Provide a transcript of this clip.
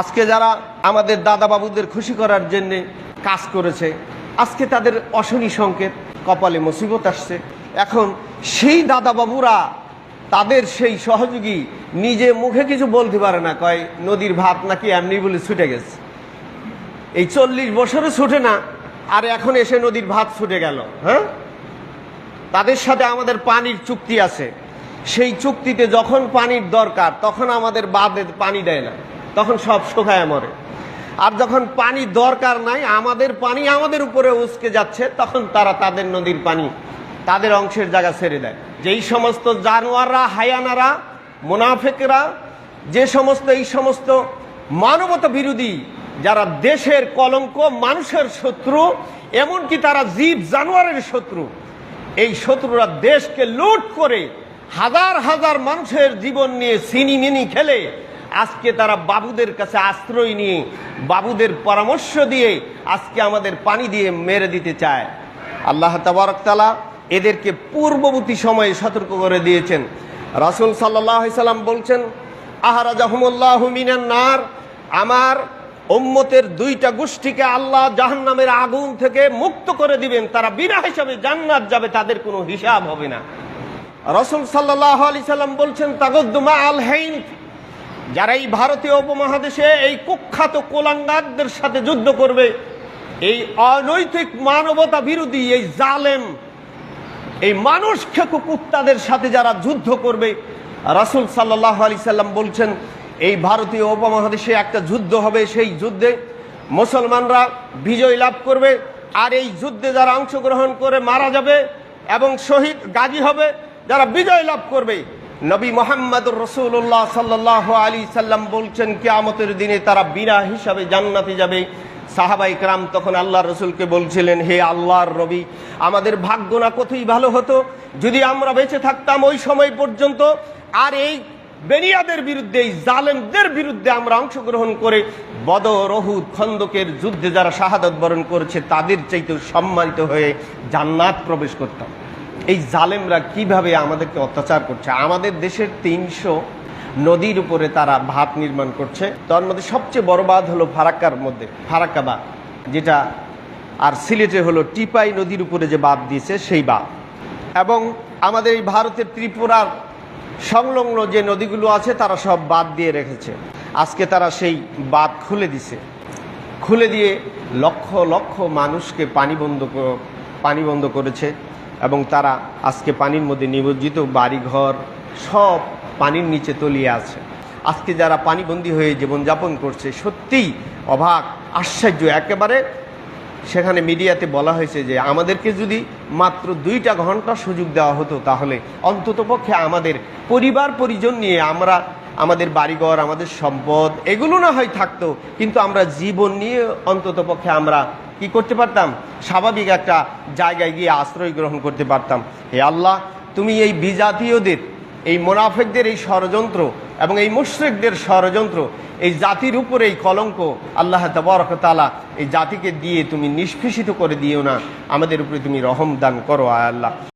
আজকে যারা আমাদের দাদা বাবুদের খুশি করার জন্য কাজ করেছে, আজকে তাদের অশনি সংকেত কপালে মুসিবত আসছে। এখন সেই দাদা বাবুরা তাদের সেই সহযোগী নিজে মুখে কিছু বলতে পারে না, কয়, নদীর ভাত নাকি এমনি বলে ছুটে গেছে। এই চল্লিশ বছরে ছুটে না, আর এখন এসে নদীর ভাত ছুটে গেল হ্যাঁ? তাদের সাথে আমাদের পানির চুক্তি আছে। সেই চুক্তিতে যখন পানির দরকার, তখন আমাদের বাদে পানি দেয় না। তখন সব শুকায় মরে। আর যখন পানি দরকার নাই, আমাদের পানি আমাদের উপরে উসকে যাচ্ছে, তখন তারা তাদের নদীর পানি তাদের অংশের জায়গা ছেড়ে দেয়। যেই সমস্ত জানোয়াররা, হায়ানারা, মুনাফেকরা, যে সমস্ত, এই সমস্ত মানবতা বিরোধী, যারা দেশের কলঙ্ক, মানুষের শত্রু, এমনকি তারা জীব জানোয়ারের শত্রু, এই শত্রুরা দেশকে লুট করে হাজার হাজার মানুষের জীবন নিয়ে সিনিমিনি খেলে আজকে তারা বাবুদের কাছে আশ্রয় নিয়ে, বাবুদের পরামর্শ দিয়ে আজকে আমাদের পানি দিয়ে মেরে দিতে চায়। আল্লাহ তাবারকতালা এদেরকে পূর্ববর্তী সময়ে সতর্ক করে দিয়েছেন। রাসুল সাল্লাম বলছেন আহারা জাহমুল্লাহ মিনান নার। আমার ওম্মতের দুইটা গোষ্ঠীকে আল্লাহ জাহান্নামের আগুন থেকে মুক্ত করে দিবেন। তারা বিনা হিসাবে জান্নাত যাবে, তাদের কোনো হিসাব হবে না। রসুল সাল্লাহ আলি সাল্লাম বলছেন তাগদ্দুমা আল হেইন যারা এই ভারতীয় উপমহাদেশে এই কুখ্যাত কোলাঙ্গারদের সাথে যুদ্ধ করবে, এই অনৈতিক মানবতা বিরোধী, এই জালেম, এই মানুষ খেকু কুত্তাদের সাথে যারা যুদ্ধ করবে, রাসুল সাল্লাহ আলি সাল্লাম বলছেন, এই ভারতীয় উপমহাদেশে একটা যুদ্ধ হবে, সেই যুদ্ধে মুসলমানরা বিজয় লাভ করবে, আর এই যুদ্ধে যারা অংশগ্রহণ করে মারা যাবে এবং শহীদ গাজী হবে, যারা বিজয় লাভ করবে নবী মোহাম্মদ রসুল্লাহ সাল্লাহ আলী সাল্লাম বলছেন, কেয়ামতের দিনে তারা বিনা হিসাবে জান্নাতে যাবে। সাহাবাই ক্রাম তখন আল্লাহ রসুলকে বলছিলেন, হে আল্লাহর রবি, আমাদের ভাগ্য না কতই ভালো হতো? যদি আমরা বেঁচে থাকতাম ওই সময় পর্যন্ত, আর এই বেনিয়াদের বিরুদ্ধে, এই জালেমদের বিরুদ্ধে আমরা অংশগ্রহণ করে বদর রহুদ খন্দকের যুদ্ধে যারা শাহাদত বরণ করেছে, তাদের চাইতে সম্মানিত হয়ে জান্নাত প্রবেশ করতাম। এই জালেমরা কীভাবে আমাদেরকে অত্যাচার করছে? আমাদের দেশের তিনশো নদীর উপরে তারা ভাত নির্মাণ করছে। তার মধ্যে সবচেয়ে বড় বাঁধ হলো ফারাক্কার মধ্যে, ফারাক্কা বাঁধ, যেটা আর সিলেটে হলো টিপাই নদীর উপরে যে বাঁধ দিয়েছে, সেই বাঁধ। এবং আমাদের এই ভারতের ত্রিপুরার সংলগ্ন যে নদীগুলো আছে, তারা সব বাদ দিয়ে রেখেছে। আজকে তারা সেই বাঁধ খুলে দিছে। খুলে দিয়ে লক্ষ লক্ষ মানুষকে পানি বন্ধ পানি বন্ধ করেছে। এবং তারা আজকে পানির মধ্যে নিমজ্জিত বাড়িঘর সব পানির নিচে তলিয়ে আছে। আজকে যারা পানিবন্দী হয়ে জীবনযাপন করছে, সত্যিই অবাক, আশ্চর্য। একেবারে সেখানে মিডিয়াতে বলা হয়েছে যে, আমাদেরকে যদি মাত্র দুইটা ঘণ্টা সুযোগ দেওয়া হতো, তাহলে অন্ততপক্ষে আমাদের পরিবার, পরিজন নিয়ে আমরা আমাদের বাড়িঘর, আমাদের সম্পদ, এগুলো না হয় থাকতো, কিন্তু আমরা জীবন নিয়ে অন্ততপক্ষে আমরা কি করতে পারতাম? স্বাভাবিক একটা জায়গায় গিয়ে আশ্রয় গ্রহণ করতে পারতাম। হে আল্লাহ, তুমি এই বিজাতীয়দের, এই মোনাফেকদের এই ষড়যন্ত্র এবং এই মুশ্রিকদের ষড়যন্ত্র, এই জাতির উপরে এই কলঙ্ক, আল্লাহ তালা এই জাতিকে দিয়ে তুমি নিষ্পেষিত করে দিও না। আমাদের উপরে তুমি রহম দান করো, আয় আল্লাহ।